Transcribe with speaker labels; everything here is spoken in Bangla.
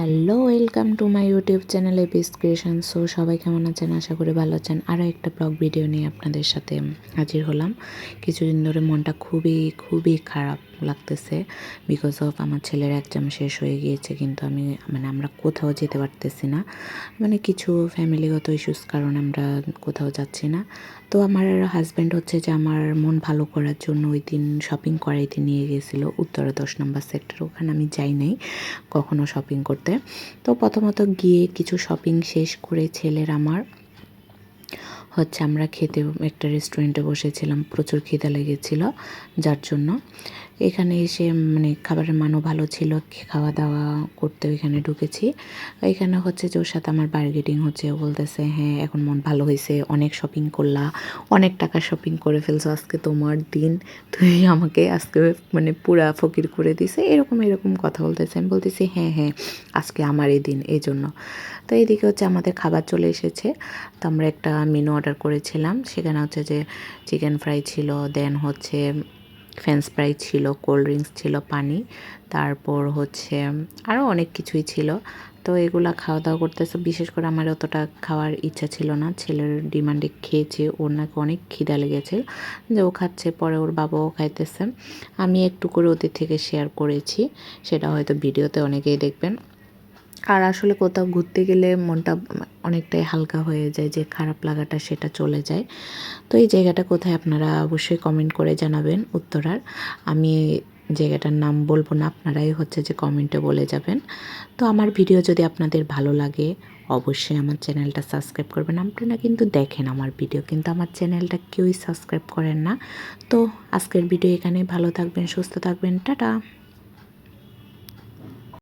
Speaker 1: Hello welcome to my YouTube channel Apis creation so সবাই কেমন আছেন? আশা করি ভালো আছেন। আরও একটা ব্লগ ভিডিও নিয়ে আপনাদের সাথে হাজির হলাম। কিছুদিন ধরে মনটা খুবই খুবই খারাপ লাগতেছে বিকজ অফ আমার ছেলের একজাম শেষ হয়ে গিয়েছে, কিন্তু আমি মানে আমরা কোথাও যেতে পারতেছি না। মানে কিছু ফ্যামিলিগত ইস্যুস কারণে আমরা কোথাও যাচ্ছি না। তো আমার হাজব্যান্ড হচ্ছে যে আমার মন ভালো করার জন্য ওই দিন শপিং করাইতে নিয়ে গিয়েছিল উত্তরা দশ নম্বর সেক্টর ওখানে আমি যাই নাই। কখনো শপিং করতে। তো প্রথমত গিয়ে কিছু শপিং শেষ করে ছেলের আমার, হচ্ছে আমরা খেতে একটা রেস্টুরেন্টে বসেছিলাম, প্রচুর খিদা লেগেছিল, যার জন্য। এখানে এসে মানে খাবারের মানও ভালো ছিল খাওয়া দাওয়া করতে ওইখানে ঢুকেছি। এখানে হচ্ছে যে ওর সাথে আমার বার্গেটিং হচ্ছে, ও বলতেছে হ্যাঁ এখন মন ভালো হয়েছে, অনেক শপিং করলা, অনেক টাকা শপিং করে ফেলছো, আজকে তোমার দিন, তুই আমাকে আজকে মানে পুরা ফকির করে দিছে। এরকম এরকম কথা বলতেছে। আমি বলতেছি হ্যাঁ হ্যাঁ আজকে আমার এই দিন, এই জন্য। তো এইদিকে হচ্ছে আমাদের খাবার চলে এসেছে। তো আমরা একটা মেনু অর্ডার করেছিলাম। সেখানে হচ্ছে যে চিকেন ফ্রাই ছিল দেন হচ্ছে ফ্রেঞ্চ ফ্রাই ছিল কোল্ড ড্রিঙ্কস ছিল, পানি। তারপর হচ্ছে আরও অনেক কিছুই ছিল। তো এগুলা খাওয়া দাওয়া করতেছে। বিশেষ করে আমার অতটা খাওয়ার ইচ্ছা ছিল না। ছেলের ডিমান্ডে খেয়েছে, ওর নাকি অনেক খিদা লেগেছে। যে ও খাচ্ছে, পরে ওর বাবাও খাইতেছে। আমি একটু করে ওদের থেকে শেয়ার করেছি। সেটা হয়তো ভিডিওতে অনেকেই দেখবেন। আর আসলে কোথাও ঘুরতে গেলে মনটা অনেকটাই হালকা হয়ে যায় যে খারাপ লাগাটা সেটা চলে যায়। তো এই জায়গাটা কোথায় আপনারা অবশ্যই কমেন্ট করে জানাবেন উত্তরার। আমি জায়গাটার নাম বলব না, আপনারাই হচ্ছে যে কমেন্টে বলে যাবেন। তো আমার ভিডিও যদি আপনাদের ভালো লাগে, অবশ্যই আমার চ্যানেলটা সাবস্ক্রাইব করবেন। আপনারা কিন্তু দেখেন আমার ভিডিও কিন্তু আমার চ্যানেলটা কেউই সাবস্ক্রাইব করেন না। তো আজকের ভিডিও এখানে ভালো থাকবেন, সুস্থ থাকবেন, টাটা!